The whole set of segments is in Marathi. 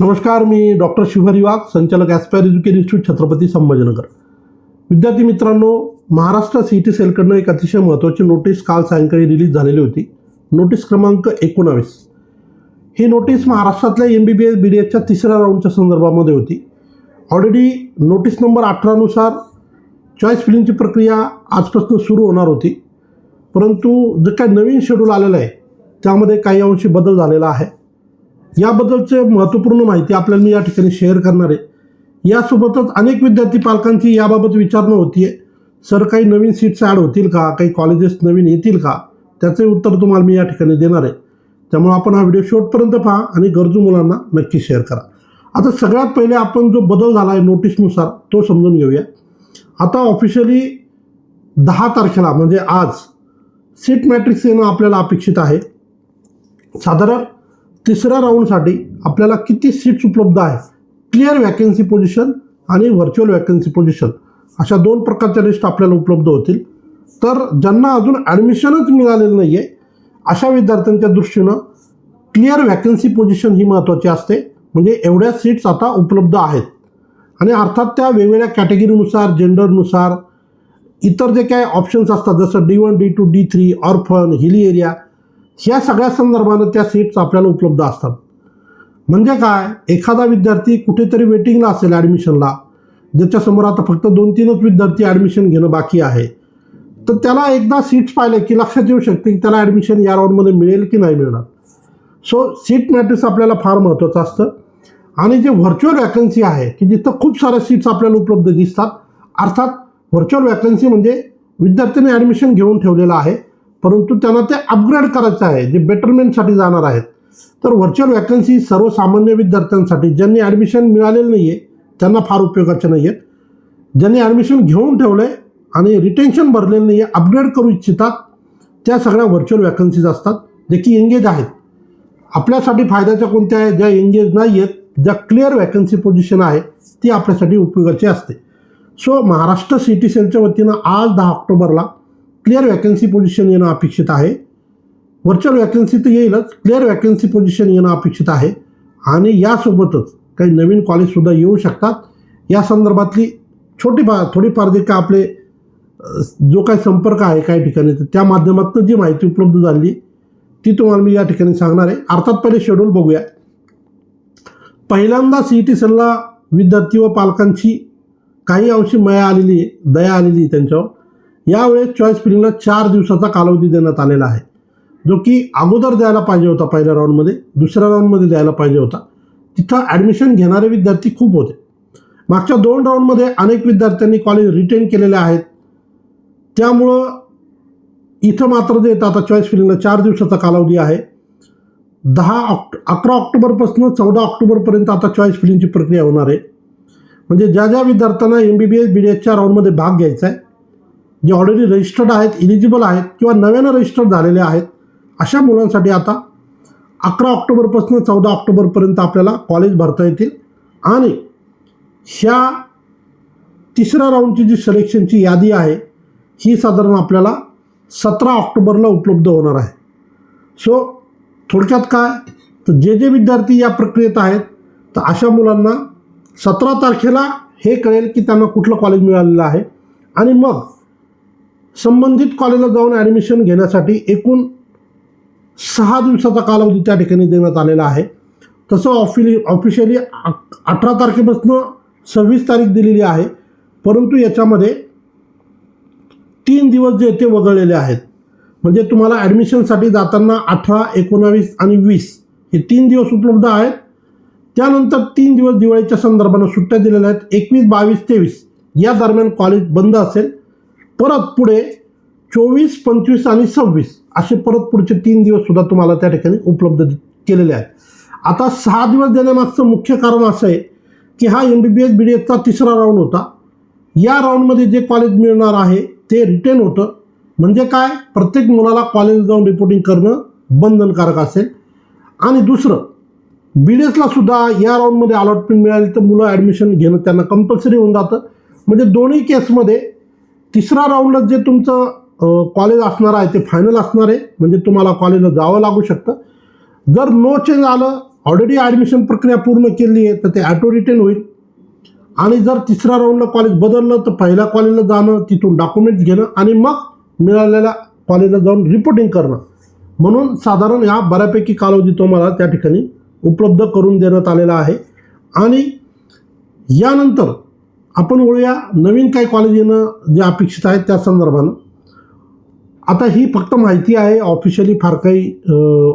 नमस्कार मी डॉक्टर शिवहरी वाघ संचालक aspire education institute Chhatrapati Sambhajinagar. विद्यार्थी मित्रांनो महाराष्ट्र सी टी सेलकडनं एक अतिशय महत्त्वाची नोटीस काल सायंकाळी रिलीज झालेली होती. नोटीस क्रमांक एकोणावीस. ही नोटीस महाराष्ट्रातल्या M B B S B D एसच्या तिसऱ्या राऊंडच्या संदर्भामध्ये होती. ऑलरेडी नोटीस नंबर अठरानुसार चॉईस फिलिंगची प्रक्रिया आजपासून सुरू होणार होती. परंतु जे काही नवीन शेड्यूल आलेलं आहे त्यामध्ये काही अंशी बदल झालेला आहे. याबद्दलचे महत्त्वपूर्ण माहिती आपल्याला मी या ठिकाणी शेअर करणार आहे. यासोबतच अनेक विद्यार्थी पालकांची याबाबत विचारणा होती आहे सर काही नवीन सीट्स ॲड होतील का? काही कॉलेजेस नवीन येतील का? त्याचे उत्तर तुम्हाला मी या ठिकाणी देणार आहे. त्यामुळे आपण हा व्हिडिओ शेवटपर्यंत पहा आणि गरजू मुलांना नक्की शेअर करा. आता सगळ्यात पहिले आपण जो बदल झाला आहे नोटीसनुसार तो समजून घेऊया. आता ऑफिशियली दहा तारखेला म्हणजे आज सीट मॅट्रिक्स येणं आपल्याला अपेक्षित आहे. साधारण तिसऱ्या राऊंडसाठी आपल्याला किती सीट्स उपलब्ध आहेत? क्लिअर वॅकन्सी पोझिशन आणि व्हर्च्युअल वॅकन्सी पोझिशन अशा दोन प्रकारच्या लिस्ट आपल्याला उपलब्ध होतील. तर ज्यांना अजून ॲडमिशनच मिळालेलं नाही आहे अशा विद्यार्थ्यांच्या दृष्टीनं क्लिअर वॅकन्सी पोझिशन ही महत्त्वाची असते. म्हणजे एवढ्या सीट्स आता उपलब्ध आहेत. आणि अर्थात त्या वेगवेगळ्या कॅटेगरीनुसार जेंडरनुसार इतर जे काही ऑप्शन्स असतात जसं D one D two D three orphan hilly area या सगळ्या संदर्भानं त्या सीट्स आपल्याला उपलब्ध असतात. म्हणजे काय? एखादा विद्यार्थी कुठेतरी वेटिंगला असेल ॲडमिशनला ज्याच्यासमोर आता फक्त दोन तीनच विद्यार्थी ॲडमिशन घेणं बाकी आहे. तर त्याला एकदा सीट्स पाहिले की लक्षात येऊ शकते की त्याला ॲडमिशन या राऊंडमध्ये मिळेल की नाही मिळणार. सो सीट मॅट्रिक्स आपल्याला फार महत्त्वाचं असतं. आणि जे व्हर्च्युअल वॅकन्सी आहे की जिथं खूप साऱ्या सीट्स आपल्याला उपलब्ध दिसतात अर्थात व्हर्च्युअल वॅकन्सी म्हणजे विद्यार्थ्यांनी ॲडमिशन घेऊन ठेवलेलं आहे. परंतु त्यांना ते अपग्रेड करायचं आहे जे बेटरमेंटसाठी जाणार आहेत. तर व्हर्च्युअल वॅकन्सी सर्वसामान्य विद्यार्थ्यांसाठी ज्यांनी ॲडमिशन मिळालेलं नाही आहे त्यांना फार उपयोगाचे नाही आहेत ज्यांनी ॲडमिशन घेऊन ठेवलं आहे आणि रिटेन्शन भरलेलं नाही आहे अपग्रेड करू इच्छितात त्या सगळ्या व्हर्च्युअल वॅकन्सीज असतात जे की एंगेज आहेत. आपल्यासाठी फायद्याच्या कोणत्या आहे ज्या एंगेज नाही आहेत ज्या क्लिअर वॅकन्सी पोझिशन आहे ती आपल्यासाठी उपयोगाची असते. सो महाराष्ट्र सी टी सेलच्या वतीनं आज दहा ऑक्टोबरला क्लिअर वॅकन्सी पोझिशन येणं अपेक्षित आहे. व्हर्च्युअल वॅकन्सी तर येईलच. क्लिअर वॅकन्सी पोझिशन येणं अपेक्षित आहे. आणि यासोबतच काही नवीन कॉलेजसुद्धा येऊ शकतात. या संदर्भातली छोटी फार थोडीफार जे का आपले जो काही संपर्क आहे काही ठिकाणी तर त्या माध्यमातून जी माहिती उपलब्ध झाली ती तुम्हाला मी या ठिकाणी सांगणार आहे. अर्थात पहिले शेड्यूल बघूया. पहिल्यांदा सी टी सेलला विद्यार्थी व पालकांची काही अंशी मया आलेली आहे दया आलेली आहे त्यांच्यावर. यावेळेस चॉईस फिलिंगला चार दिवसाचा कालावधी देण्यात आलेला आहे. जो की अगोदर द्यायला पाहिजे होता पहिल्या राऊंडमध्ये दुसऱ्या राऊंडमध्ये द्यायला पाहिजे होता. तिथं ॲडमिशन घेणारे विद्यार्थी खूप होते. मागच्या दोन राऊंडमध्ये अनेक विद्यार्थ्यांनी कॉलेज रिटेन केलेले आहेत. त्यामुळं इथं मात्र जे येतं आता चॉईस फिलिंगला चार दिवसाचा कालावधी आहे. दहा ऑक्ट अकरा ऑक्टोबरपासून चौदा ऑक्टोबरपर्यंत आता चॉईस फिलिंगची प्रक्रिया होणार आहे. म्हणजे ज्या ज्या विद्यार्थ्यांना M B B S B D एसच्या राऊंडमध्ये भाग घ्यायचा आहे जे ऑलरेडी रजिस्टर्ड आहेत इलिजिबल आहेत किंवा नव्यानं रजिस्टर्ड झालेले आहेत अशा मुलांसाठी आता अकरा ऑक्टोबरपासून चौदा ऑक्टोबरपर्यंत आपल्याला कॉलेज भरता येतील. आणि ह्या तिसऱ्या राऊंडची जी सिलेक्शनची यादी आहे ही साधारण आपल्याला सतरा ऑक्टोबरला उपलब्ध होणार आहे. सो थोडक्यात काय? तर जे जे विद्यार्थी या प्रक्रियेत आहेत तर अशा मुलांना सतरा तारखेला हे कळेल की त्यांना कुठलं कॉलेज मिळालेलं आहे. आणि मग संबंधित कॉलेजला जाऊन ॲडमिशन घेण्यासाठी एकूण सहा दिवसाचा कालावधी त्या ठिकाणी देण्यात आलेला आहे. तसं ऑफिली ऑफिशियली अठरा तारखेपासून सव्वीस तारीख दिलेली आहे. परंतु याच्यामध्ये तीन दिवस जे ते वगळलेले आहेत. म्हणजे तुम्हाला ॲडमिशनसाठी जाताना अठरा एकोणावीस आणि वीस हे तीन दिवस उपलब्ध आहेत. त्यानंतर तीन दिवस दिवाळीच्या संदर्भानं सुट्ट्या दिलेल्या आहेत. एकवीस बावीस तेवीस या दरम्यान कॉलेज बंद असेल. परत पुढे चोवीस पंचवीस आणि सव्वीस असे परत पुढचे तीन दिवससुद्धा तुम्हाला त्या ठिकाणी उपलब्ध केलेले आहेत. आता सहा दिवस देण्यामागचं मुख्य कारण असं आहे की हा M B B S B D एसचा तिसरा राऊंड होता. या राऊंडमध्ये जे कॉलेज मिळणार आहे ते रिटेन होतं. म्हणजे काय? प्रत्येक मुलाला कॉलेज जाऊन रिपोर्टिंग करणं बंधनकारक असेल. आणि दुसरं बी डी एसला सुद्धा या राऊंडमध्ये अलॉटमेंट मिळाली तर मुलं ॲडमिशन घेणं त्यांना कंपल्सरी होऊन जातं. म्हणजे दोन्ही केसमध्ये तिसरा राऊंडला जे तुमचं कॉलेज असणार आहे ते फायनल असणार आहे म्हणजे तुम्हाला कॉलेजला जावं लागू शकतं. जर नो चेंज आलं ऑलरेडी ॲडमिशन प्रक्रिया पूर्ण केली आहे तर ते ॲटो रिटेन होईल. आणि जर तिसऱ्या राऊंडला कॉलेज बदललं तर पहिल्या कॉलेजला जाणं तिथून डॉक्युमेंट्स घेणं आणि मग मिळालेल्या कॉलेजला जाऊन रिपोर्टिंग करणं. म्हणून साधारण या बऱ्यापैकी कालावधी तुम्हाला त्या ठिकाणी उपलब्ध करून देण्यात आलेला आहे. आणि यानंतर आपण वळूया नवीन काही कॉलेज येणं जे अपेक्षित आहेत त्या संदर्भानं. आता ही फक्त माहिती आहे ऑफिशियली फार काही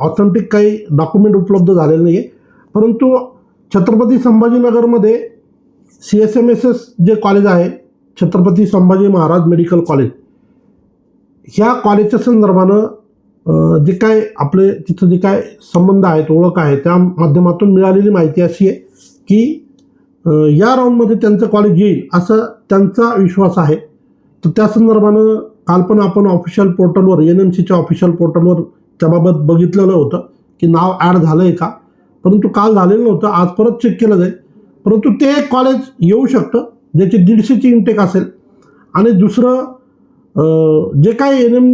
ऑथेंटिक काही डॉक्युमेंट उपलब्ध झालेलं नाही आहे परंतु Chhatrapati संभाजीनगरमध्ये C S M S S J college आहे छत्रपती संभाजी महाराज मेडिकल कॉलेज ह्या कॉलेजच्या संदर्भानं जे काय आपले तिथं जे काय संबंध आहेत ओळख आहे त्या माध्यमातून मिळालेली माहिती अशी आहे की या राऊंडमध्ये त्यांचं कॉलेज येईल असं त्यांचा विश्वास आहे. तर त्या संदर्भानं काल पण आपण ऑफिशियल पोर्टलवर एन एम सीच्या ऑफिशियल पोर्टलवर त्याबाबत बघितलेलं होतं की नाव ॲड झालं आहे का? परंतु काल झालेलं नव्हतं आज परत चेक केलं जाईल. परंतु ते एक कॉलेज येऊ शकतं ज्याची दीडशेची इंटेक असेल. आणि दुसरं जे काय एन एम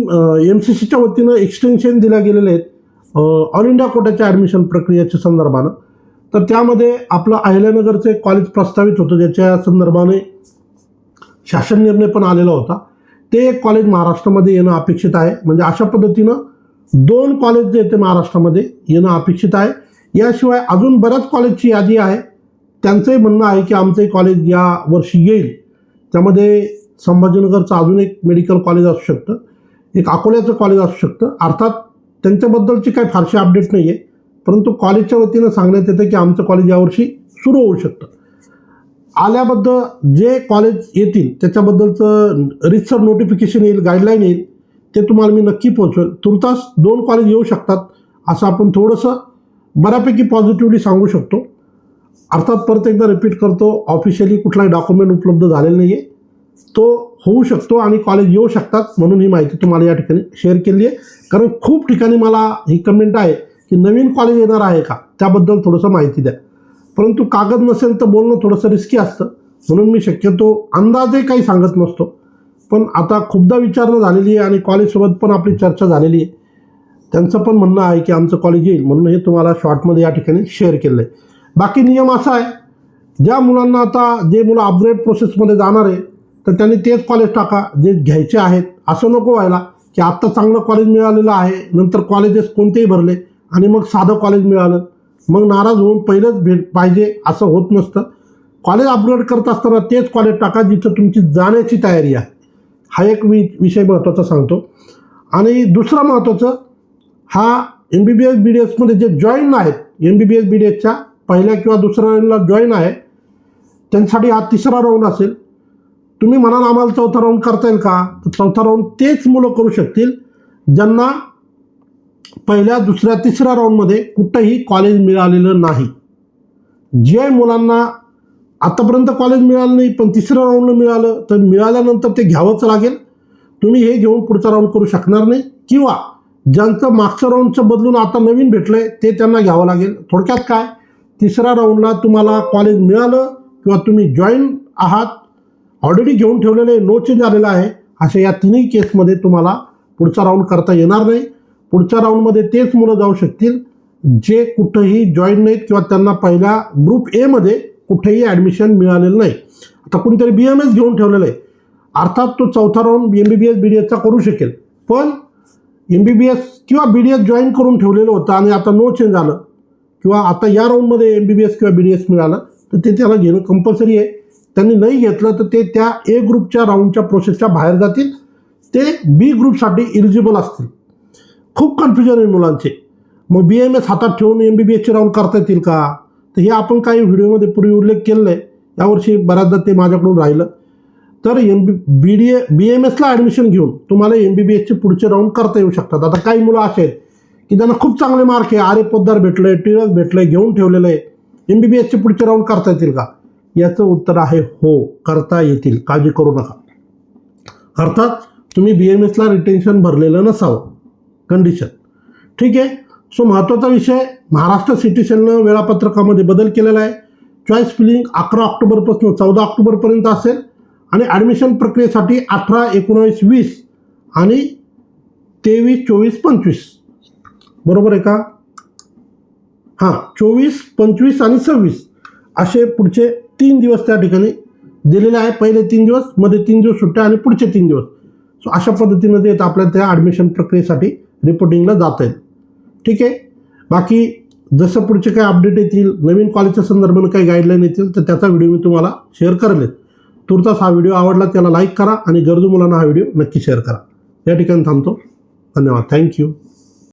एम सी सीच्या वतीनं एक्सटेन्शन दिल्या गेलेले आहेत ऑल इंडिया कोट्याच्या ॲडमिशन प्रक्रियेच्या संदर्भानं. तर त्यामध्ये आपलं अहिल्यानगरचं एक कॉलेज प्रस्तावित होतं ज्याच्या संदर्भाने शासन निर्णय पण आलेला होता. ते एक कॉलेज महाराष्ट्रामध्ये येणं अपेक्षित आहे. म्हणजे अशा पद्धतीनं दोन कॉलेज जे येते महाराष्ट्रामध्ये येणं अपेक्षित आहे. याशिवाय अजून बऱ्याच कॉलेजची यादी आहे. त्यांचंही म्हणणं आहे की आमचंही कॉलेज या वर्षी येईल. त्यामध्ये संभाजीनगरचं अजून एक मेडिकल कॉलेज असू शकतं. एक अकोल्याचं कॉलेज असू शकतं. अर्थात त्यांच्याबद्दलची काही फारशी अपडेट नाही आहे परंतु कॉलेजच्या वतीनं सांगण्यात येतं की आमचं कॉलेज यावर्षी सुरू होऊ शकतं. आल्याबद्दल जे कॉलेज येतील त्याच्याबद्दलचं रितसर नोटिफिकेशन येईल गाईडलाईन येईल ते तुम्हाला मी नक्की पोचवेल तुर्तास दोन कॉलेज येऊ शकतात असं आपण थोडंसं बऱ्यापैकी पॉझिटिव्हली सांगू शकतो. अर्थात परत एकदा रिपीट करतो ऑफिशियली कुठलाही डॉक्युमेंट उपलब्ध झालेला नाही आहे तो होऊ शकतो आणि कॉलेज येऊ शकतात म्हणून ही माहिती तुम्हाला या ठिकाणी शेअर केली आहे. कारण खूप ठिकाणी मला ही कमेंट आहे की नवीन कॉलेज येणार आहे का? त्याबद्दल थोडंसं माहिती द्या. परंतु कागद नसेल तर बोलणं थोडंसं रिस्की असतं. म्हणून मी शक्यतो अंदाजे काही सांगत नसतो. पण आता खूपदा विचारणं झालेली आहे आणि कॉलेजसोबत पण आपली चर्चा झालेली आहे. त्यांचं पण म्हणणं आहे की आमचं कॉलेज येईल. म्हणून हे तुम्हाला शॉर्टमध्ये या ठिकाणी शेअर केलं आहे बाकी नियम असा आहे ज्या मुलांना आता जे मुलं अपग्रेड प्रोसेसमध्ये जाणार आहे तर त्यांनी तेच कॉलेज टाका जे घ्यायचे आहेत. असं नको व्हायला की आत्ता चांगलं कॉलेज मिळालेलं आहे नंतर कॉलेजेस कोणतेही भरले आणि मग साधं कॉलेज मिळालं. मग नाराज होऊन पहिलंच भेट पाहिजे असं होत नसतं. कॉलेज अपग्रेड करत असताना तेच कॉलेज टाका जिथं तुमची जाण्याची तयारी आहे. हा एक वि विषय महत्त्वाचा सांगतो. आणि दुसरं महत्त्वाचं हा M B B S B D एसमध्ये जे जॉईन आहेत M B B S B D एसच्या पहिल्या किंवा दुसऱ्या राऊंडला जॉईन आहे त्यांच्यासाठी हा तिसरा राऊंड असेल. तुम्ही म्हणाल आम्हाला चौथा राऊंड करता येईल का? तर चौथा राऊंड तेच मुलं करू शकतील ज्यांना पहिल्या दुसऱ्या तिसऱ्या राऊंडमध्ये कुठंही कॉलेज मिळालेलं नाही. जे मुलांना आतापर्यंत कॉलेज मिळालं नाही पण तिसऱ्या राऊंडला मिळालं तर मिळाल्यानंतर ते घ्यावंच लागेल. तुम्ही हे घेऊन पुढचा राऊंड करू शकणार नाही. किंवा ज्यांचं मागचं राऊंडचं बदलून आता नवीन भेटलं आहे ते त्यांना घ्यावं लागेल. थोडक्यात काय? तिसऱ्या राऊंडला तुम्हाला कॉलेज मिळालं किंवा तुम्ही जॉईन आहात ऑलरेडी घेऊन ठेवलेलं आहे नो चेंज आलेला आहे अशा या तिन्ही केसमध्ये तुम्हाला पुढचा राऊंड करता येणार नाही. पुढच्या राऊंडमध्ये तेच मुलं जाऊ शकतील जे कुठंही जॉईन नाहीत किंवा त्यांना पहिल्या ग्रुप एमध्ये कुठेही ॲडमिशन मिळालेलं नाही. आता कोणीतरी बी एम एस घेऊन ठेवलेलं आहे. अर्थात तो चौथा round M B B S B D एसचा करू शकेल. पण एम बी बी एस किंवा बी डी एस जॉईन करून ठेवलेलं होतं आणि आता नो चेंज आलं किंवा आता या राऊंडमध्ये एम बी बी एस किंवा बी डी एस मिळालं तर ते त्याला घेणं कंपल्सरी आहे. त्यांनी नाही घेतलं तर ते त्या ए ग्रुपच्या राऊंडच्या प्रोसेसच्या बाहेर जातील. ते बी ग्रुपसाठी इलिजिबल असतील. खूप कन्फ्युजन आहे मुलांचे. मग बी एम एस हातात ठेवून एम बी बी एसचे राऊंड करता येतील का? तर हे आपण काही व्हिडिओमध्ये पूर्वी उल्लेख केलेला आहे यावर्षी बऱ्याचदा ते माझ्याकडून राहिलं. तर M B B D A B M एसला admission घेऊन तुम्हाला एम बी बी एसचे पुढचे राऊंड करता येऊ शकतात. आता काही मुलं असे आहेत की त्यांना खूप चांगले मार्क आहे. आरे पोद्दार भेटलं आहे टिळक भेटलं आहे घेऊन ठेवलेलं आहे. एम बी बी एसचे पुढचे राऊंड करता येतील का? याचं उत्तर आहे हो करता येतील. काळजी करू नका. अर्थात तुम्ही बी एम एसला रिटेन्शन भरलेलं नसावं. कंडिशन ठीक आहे? सो महत्त्वाचा विषय महाराष्ट्र सिटी वेळापत्रकामध्ये बदल केलेला आहे. चॉईस फिलिंग अकरा ऑक्टोबरपासून चौदा ऑक्टोबरपर्यंत असेल. आणि ॲडमिशन प्रक्रियेसाठी अठरा एकोणावीस वीस आणि तेवीस चोवीस पंचवीस. बरोबर आहे का? हां चोवीस पंचवीस आणि सव्वीस असे पुढचे तीन दिवस त्या ठिकाणी दिलेले आहे. पहिले तीन दिवसमध्ये तीन दिवस सुट्ट्या आणि पुढचे तीन दिवस. सो अशा पद्धतीनं ते आपल्या त्या ॲडमिशन प्रक्रियेसाठी. रिपोर्टिंगला जात आहेत. ठीक आहे? बाकी जसं पुढचे काही अपडेट येतील नवीन कॉलेजच्या संदर्भानं काही गाईडलाईन येतील तर त्याचा व्हिडिओ मी तुम्हाला शेअर करेल. तुर्तास हा व्हिडिओ आवडला त्याला लाईक करा आणि गरजू मुलांना हा व्हिडिओ नक्की शेअर करा. या ठिकाणी थांबतो. धन्यवाद. थँक्यू